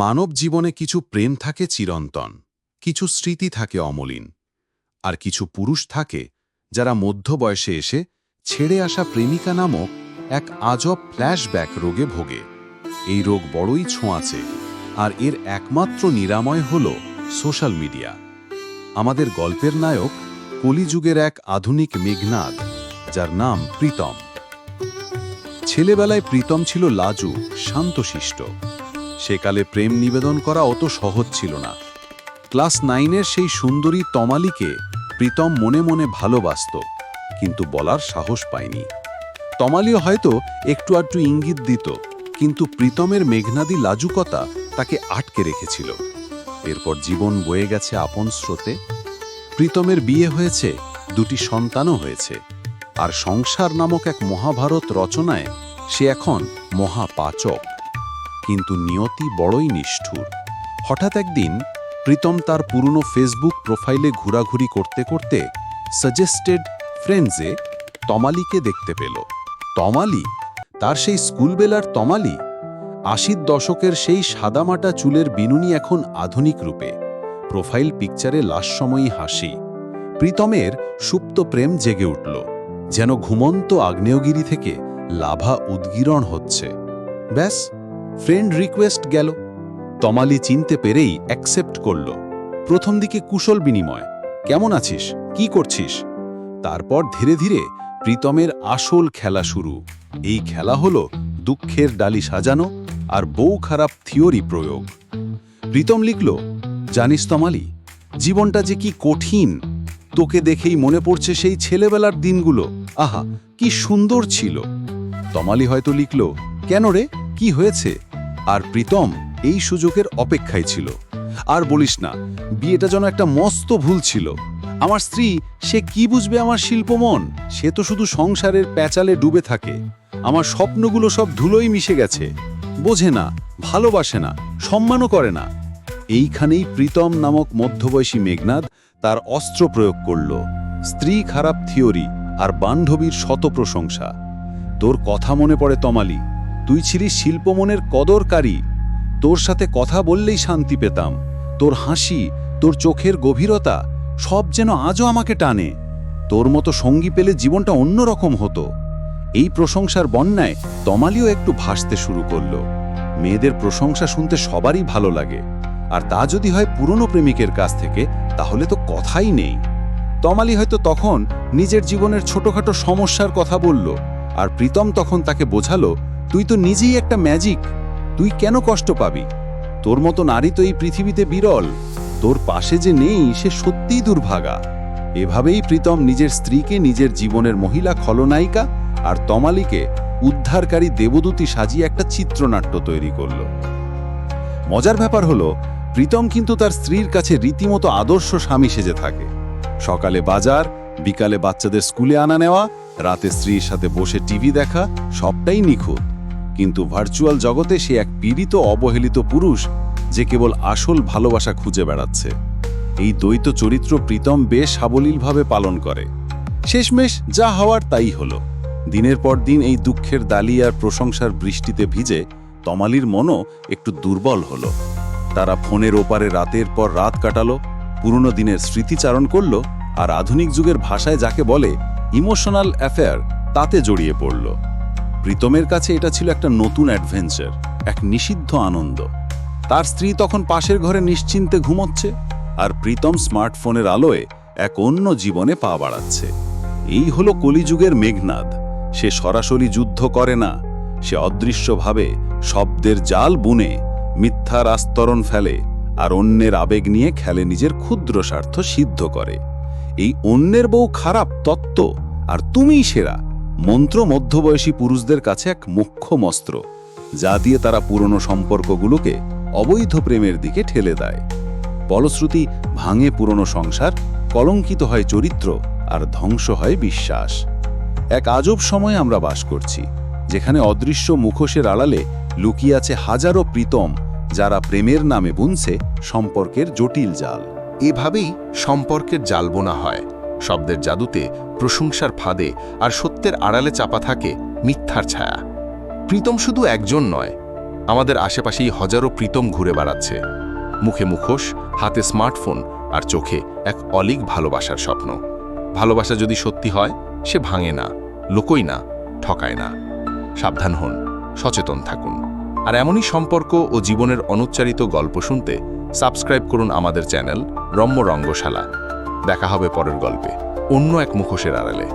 মানব জীবনে কিছু প্রেম থাকে চিরন্তন, কিছু স্মৃতি থাকে অমলিন, আর কিছু পুরুষ থাকে যারা মধ্য বয়সে এসে ছেড়ে আসা প্রেমিকা নামক এক আজব ফ্ল্যাশব্যাক রোগে ভোগে। এই রোগ বড়ই ছোঁয়াচে, আর এর একমাত্র নিরাময় হল সোশ্যাল মিডিয়া। আমাদের গল্পের নায়ক কলিযুগের এক আধুনিক মেঘনাদ, যার নাম প্রীতম। ছেলেবেলায় প্রীতম ছিল লাজু, শান্তশিষ্ট। সেকালে প্রেম নিবেদন করা অত সহজ ছিল না। ক্লাস নাইনের সেই সুন্দরী তমালিকে প্রীতম মনে মনে ভালোবাসত, কিন্তু বলার সাহস পায়নি। তমালিও হয়তো একটু আধটু ইঙ্গিত দিত, কিন্তু প্রীতমের মেঘনাদি লাজুকতা তাকে আটকে রেখেছিল। এরপর জীবন বয়ে গেছে আপন স্রোতে। প্রীতমের বিয়ে হয়েছে, দুটি সন্তানও হয়েছে, আর সংসার নামক এক মহাভারত রচনায় সে এখন মহাপাচক। কিন্তু নিয়তি বড়ই নিষ্ঠুর। হঠাৎ একদিন প্রীতম তার পুরনো ফেসবুক প্রোফাইলে ঘোরাঘুরি করতে করতে সাজেস্টেড ফ্রেন্ডসে তমালিকে দেখতে পেল। তমালি? তার সেই স্কুলবেলার তমালি? আশির দশকের সেই সাদামাটা চুলের বিনুনি এখন আধুনিক রূপে। প্রোফাইল পিকচারে লাশসময়ী হাসি। প্রীতমের সুপ্ত প্রেম জেগে উঠল। যেন ঘুমন্ত আগ্নেয়গিরি থেকে লাভা উদ্গীরণ হচ্ছে। ব্যাস ফ্রেন্ড রিকোয়েস্ট গেল। তমালি চিনতে পেরেই অ্যাকসেপ্ট করল। প্রথম দিকে কুশল বিনিময়। কেমন আছিস? কি করছিস? তারপর ধীরে ধীরে প্রীতমের আসল খেলা শুরু। এই খেলা হলো দুঃখের ডালি সাজানো আর বউ খারাপ থিওরি প্রয়োগ। প্রীতম লিখল, জানিস তমালি, জীবনটা যে কি কঠিন। তোকে দেখেই মনে পড়ছে সেই ছেলেবেলার দিনগুলো। আহা, কি সুন্দর ছিল। তমালি হয়তো লিখল, কেন রে? কি হয়েছে? আর প্রীতম এই সুযোগের অপেক্ষায় ছিল। আর বলিস না, বিয়েটা যেন একটা মস্ত ভুল ছিল। আমার স্ত্রী, সে কি বুঝবে আমার শিল্পমন সে তো শুধু সংসারের প্যাচালে ডুবে থাকে। আমার স্বপ্নগুলো সব ধুলোই মিশে গেছে। বোঝে না, ভালোবাসে না, সম্মানও করে না। এইখানেই প্রীতম নামক মধ্যবয়সী মেঘনাদ তার অস্ত্র প্রয়োগ করল। স্ত্রী খারাপ থিওরি আর বান্ধবীর শত প্রশংসা। তোর কথা মনে পড়ে তমালি। তুই ছিলিস শিল্পমনের কদরকারী। তোর সাথে কথা বললেই শান্তি পেতাম। তোর হাসি, তোর চোখের গভীরতা, সব যেন আজও আমাকে টানে। তোর মতো সঙ্গী পেলে জীবনটা অন্যরকম হতো। এই প্রশংসার বন্যায় তমালিও একটু ভাসতে শুরু করল। মেয়েদের প্রশংসা শুনতে সবারই ভালো লাগে। আর তা যদি হয় পুরনো প্রেমিকের কাছ থেকে, তাহলে তো কথাই নেই। তমালি হয়তো তখন নিজের জীবনের ছোটখাটো সমস্যার কথা বলল, আর প্রীতম তখন তাকে বোঝালো তুই তো নিজেই একটা ম্যাজিক। তুই কেন কষ্ট পাবি? তোর মতো নারী তো এই পৃথিবীতে বিরল। তোর পাশে যে নেই, সে সত্যিই দুর্ভাগা। এভাবেই প্রীতম নিজের স্ত্রীকে নিজের জীবনের মহিলা খলনায়িকা আর তমালিকে উদ্ধারকারী দেবদূতি সাজিয়ে একটা চিত্রনাট্য তৈরি করল। মজার ব্যাপার হলো, প্রীতম কিন্তু তার স্ত্রীর কাছে রীতিমতো আদর্শ স্বামী সেজে থাকে। সকালে বাজার, বিকালে বাচ্চাদের স্কুলে আনা নেওয়া, রাতে স্ত্রীর সাথে বসে টিভি দেখা, সবটাই নিখুঁত। কিন্তু ভার্চুয়াল জগতে সে এক পীড়িত, অবহেলিত পুরুষ যে কেবল আসল ভালোবাসা খুঁজে বেড়াচ্ছে। এই দ্বৈত চরিত্র প্রীতম বেশ সাবলীলভাবে পালন করে। শেষমেশ যা হওয়ার তাই হলো। দিনের পর দিন এই দুঃখের দালি আর প্রশংসার বৃষ্টিতে ভিজে তমালির মনও একটু দুর্বল হলো। তারা ফোনের ওপারে রাতের পর রাত কাটালো, পুরনো দিনের স্মৃতিচারণ করল আর আধুনিক যুগের ভাষায় যাকে বলে ইমোশনাল অ্যাফেয়ার তাতে জড়িয়ে পড়ল। প্রীতমের কাছে এটা ছিল একটা নতুন অ্যাডভেঞ্চার, এক নিষিদ্ধ আনন্দ। তার স্ত্রী তখন পাশের ঘরে নিশ্চিন্তে ঘুমোচ্ছে আর প্রীতম স্মার্টফোনের আলোয় এক অন্য জীবনে পা বাড়াচ্ছে। এই হলো কলিযুগের মেঘনাদ। সে সরাসরি যুদ্ধ করে না, সে অদৃশ্যভাবে শব্দের জাল বুনে, মিথ্যার আস্তরণ ফেলে আর অন্যের আবেগ নিয়ে খেলে নিজের ক্ষুদ্র স্বার্থ সিদ্ধ করে। এই অন্যের বউ খারাপ, তত্ত্ব, আর তুমিই সেরা। মন্ত্র মধ্যবয়সী পুরুষদের কাছে এক মুখ্য মস্ত্র, যা দিয়ে তারা পুরনো সম্পর্কগুলোকে অবৈধ প্রেমের দিকে ঠেলে দেয়। ফলশ্রুতি ভাঙে পুরনো সংসার, কলঙ্কিত হয় চরিত্র আর ধ্বংস হয় বিশ্বাস। এক আজব সময়ে আমরা বাস করছি, যেখানে অদৃশ্য মুখোশের আড়ালে লুকিয়ে আছে হাজারো প্রীতম, যারা প্রেমের নামে বুনছে সম্পর্কের জটিল জাল। এভাবেই সম্পর্কের জাল বোনা হয়। শব্দের জাদুতে, প্রশংসার ফাঁদে আর সত্যের আড়ালে চাপা থাকে মিথ্যার ছায়া। প্রীতম শুধু একজন নয়, আমাদের আশেপাশেই হাজারো প্রীতম ঘুরে বেড়াচ্ছে। মুখে মুখোশ, হাতে স্মার্টফোন আর চোখে এক অলিক ভালোবাসার স্বপ্ন। ভালোবাসা যদি সত্যি হয়, সে ভাঙে না, লোকই না, ঠকায় না। সাবধান হন, সচেতন থাকুন। আর এমনই সম্পর্ক ও জীবনের অনুচ্চারিত গল্প শুনতে সাবস্ক্রাইব করুন আমাদের চ্যানেল রম্য রঙ্গশালা। দেখা হবে পরের গল্পে। অন্য এক মুখোশের আড়ালে।